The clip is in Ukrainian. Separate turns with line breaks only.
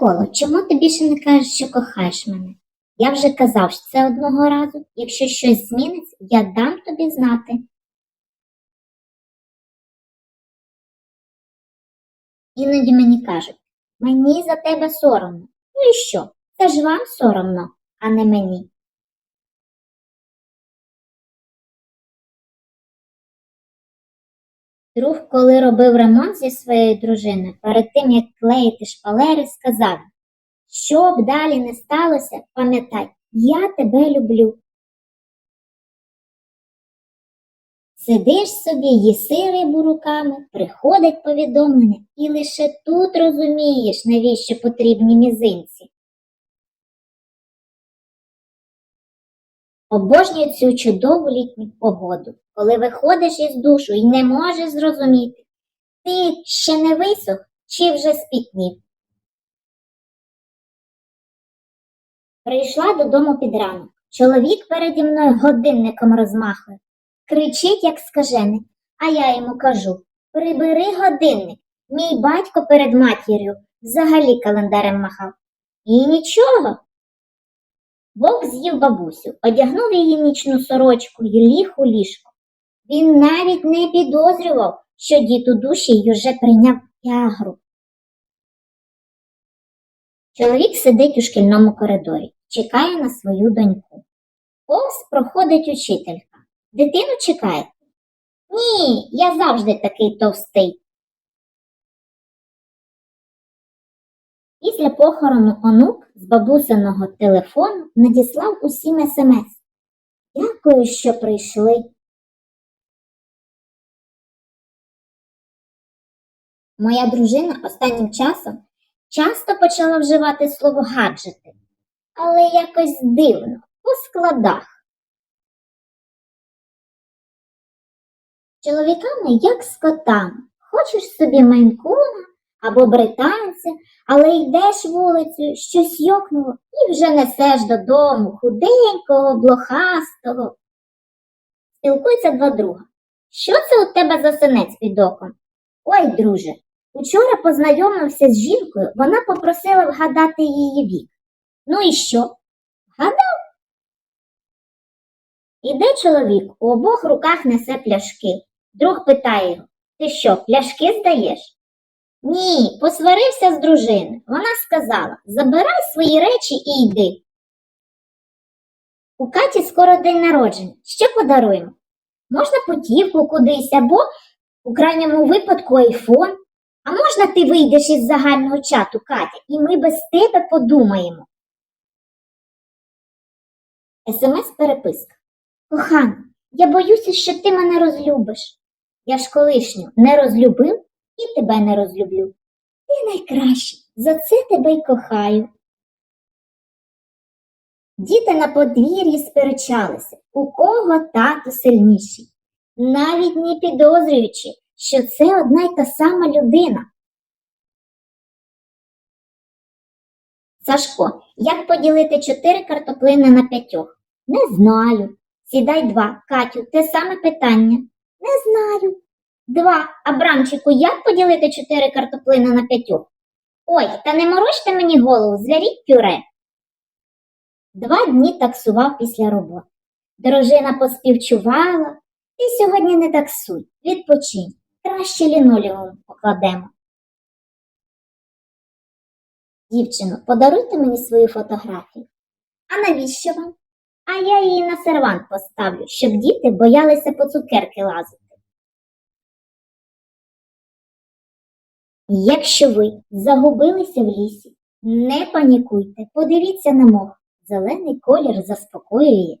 Микола, чому ти більше не кажеш, що кохаєш мене? Я вже казав що це одного разу. Якщо щось зміниться, я дам тобі знати. Іноді мені кажуть, мені за тебе соромно. Ну і що? Це ж вам соромно, а не мені. Друг, коли робив ремонт зі своєю дружиною, перед тим як клеїти шпалери, сказав, що б далі не сталося, пам'ятай, я тебе люблю. Сидиш собі, їси рибу руками, приходить повідомлення, і лише тут розумієш, навіщо потрібні мізинці. Обожнюю цю чудову літню погоду, коли виходиш із душу і не можеш зрозуміти, ти ще не висох чи вже спітнів. Прийшла додому під ранок. Чоловік переді мною годинником розмахує. Кричить, як скажений, а я йому кажу прибери годинник. Мій батько перед матір'ю взагалі календарем махав. І нічого. Вовк з'їв бабусю, одягнув її нічну сорочку і ліг у ліжко. Він навіть не підозрював, що дід у душі й уже прийняв ягру. Чоловік сидить у шкільному коридорі, чекає на свою доньку. Повз проходить учителька. Дитину чекає? Ні, я завжди такий товстий. Після похорону онук з бабусиного телефону надіслав усім смс. Дякую, що прийшли. Моя дружина останнім часом часто почала вживати слово гаджети, але якось дивно, по складах. Чоловіками, як з хочеш собі майнкуна або британця, але йдеш вулицею, щось йокнуло і вже несеш додому худенького, блохастого. Спілкуються два друга. Що це у тебе за синець під оком? Ой, друже, учора познайомився з жінкою, вона попросила вгадати її вік. Ну і що? Вгадав? Іде чоловік, у обох руках несе пляшки. Друг питає його, ти що, пляшки здаєш? Ні, посварився з дружиною. Вона сказала, забирай свої речі і йди. У Каті скоро день народження. Що подаруємо? Можна путівку кудись або, у крайньому випадку, айфон. А можна ти вийдеш із загального чату, Катя, і ми без тебе подумаємо. СМС-переписка. Кохана, я боюся, що ти мене розлюбиш. Я ж колишню не розлюбив і тебе не розлюблю. Ти найкращий, за це тебе й кохаю. Діти на подвір'ї сперечалися, у кого тато сильніший, навіть не підозрюючи, що це одна й та сама людина. Сашко, як поділити чотири картоплини на п'ятьох? Не знаю. Сідай два. Катю, те саме питання. Не знаю. Два. Абрамчику, як поділити чотири картоплини на п'ятьох? Ой, та не морочте мені голову, зваріть пюре. Два дні таксував після роботи. Дружина поспівчувала. Ти сьогодні не таксуй, відпочинь. Краще лінолеум покладемо. Дівчино, подаруйте мені свою фотографію. А навіщо вам? А я її на сервант поставлю, щоб діти боялися по цукерки лазити. Якщо ви загубилися в лісі, не панікуйте, подивіться на мох. Зелений колір заспокоює